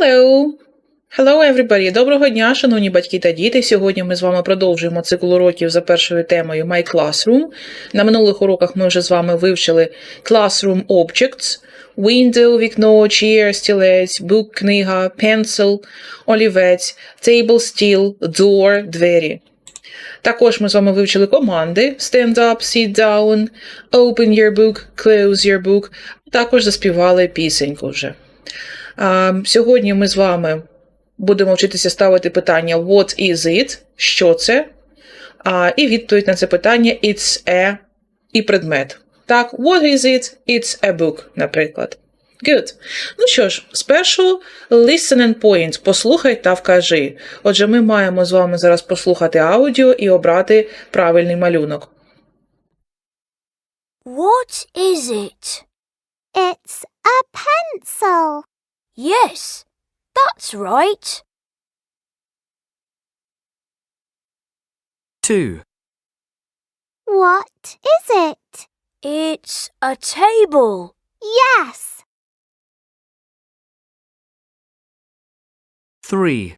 Hello! Hello, everybody! Доброго дня, шановні батьки та діти. Сьогодні ми з вами продовжуємо цикл уроків за першою темою My Classroom. На минулих уроках ми вже з вами вивчили Classroom Objects, Window, вікно, chair, стілець, book, книга, pencil, олівець, table, steel, door, двері. Також ми з вами вивчили команди Stand up, sit down, open your book, close your book. Також заспівали пісеньку вже. А, Сьогодні ми з вами будемо вчитися ставити питання What is it? Що це? І відповідь на це питання It's a і предмет. Так, what is it? It's a book, наприклад. Good. Ну що ж, спершу listen and point. Послухай та вкажи. Отже, ми маємо з вами зараз послухати аудіо і обрати правильний малюнок. What is it? It's a pencil. Yes, that's right. 2, What is it? It's a table. Yes. 3,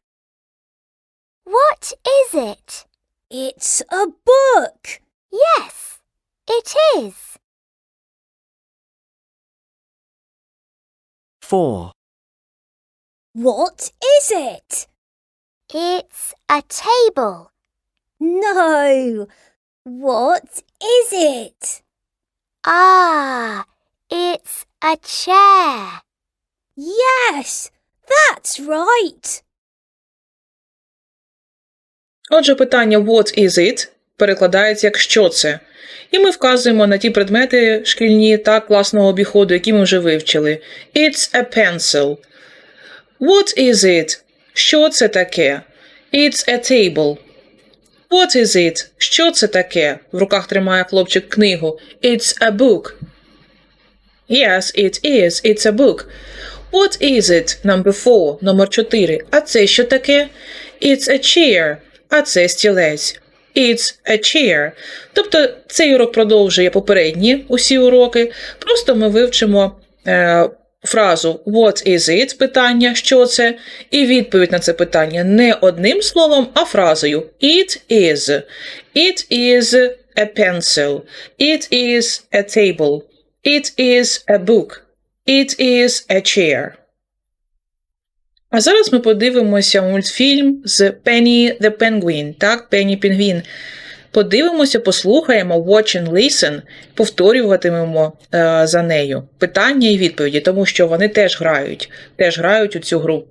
What is it? It's a book. Yes, it is. 4, What is it? It's a table. No. What is it? Ah, it's a chair. Yes, that's right. Отже, питання What is it перекладається як що це. І ми вказуємо на ті предмети шкільні та класного обіходу, які ми вже вивчили. It's a pencil. What is it? Що це таке? It's a table. What is it? Що це таке? В руках тримає хлопчик книгу. It's a book. Yes, it is. It's a book. What is it? Number four. Номер 4. А це що таке? It's a chair. А це стілець. It's a chair. Тобто цей урок продовжує попередні усі уроки. Просто ми вивчимо е, фразу What is it? питання, що це, і відповідь на це питання не одним словом, а фразою It is. It is a pencil. It is a table. It is a book. It is a chair. А зараз ми подивимося мультфільм з Penny the Penguin, так, Penny Пінгвін. Подивимося, послухаємо Watch and Listen, повторюватимемо е, за нею питання і відповіді, тому що вони теж грають, теж грають у цю гру.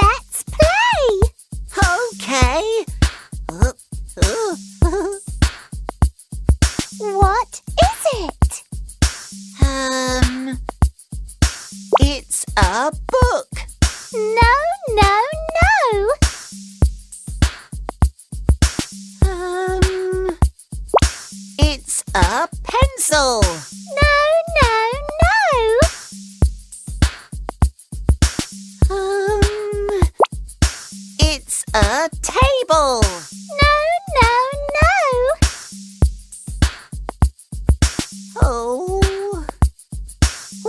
Let's play. Okay. What a pencil. No, no, no. Um, it's a table. No, no, no. Oh,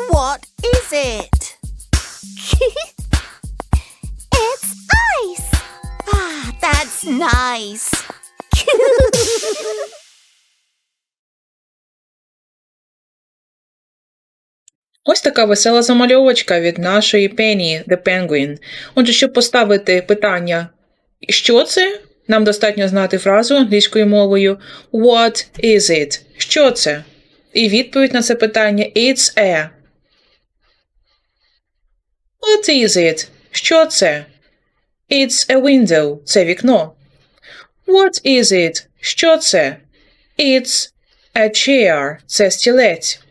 what is it? it's ice. Ah, that's nice. Ось така весела замальовочка від нашої Penny the Penguin. Отже, щоб поставити питання, що це, нам достатньо знати фразу англійською мовою What is it? Що це? І відповідь на це питання It's a. What is it? Що це? It's a window. Це вікно. What is it? Що це? It's a chair. Це стілець.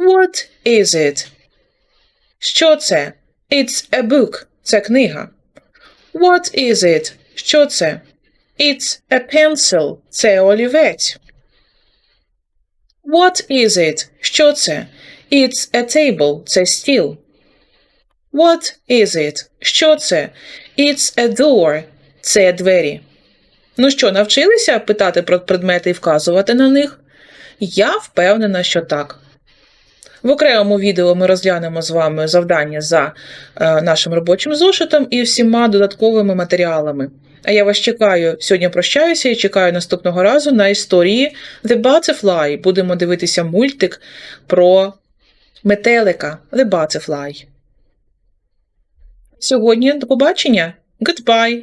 What is it? Що це? It's a book. Це книга. What is it? Що це? It's a pencil. Це олівець. What is it? Що це? It's a table. Це стіл. What is it? Що це? It's a door. Це двері. Ну що, навчилися питати про предмети і вказувати на них? Я впевнена, що так. В окремому відео ми розглянемо з вами завдання за е, нашим робочим зошитом і всіма додатковими матеріалами. А я вас чекаю. Сьогодні прощаюся і чекаю наступного разу на історії The Butterfly. Будемо дивитися мультик про метелика The Butterfly. Сьогодні до побачення. Goodbye!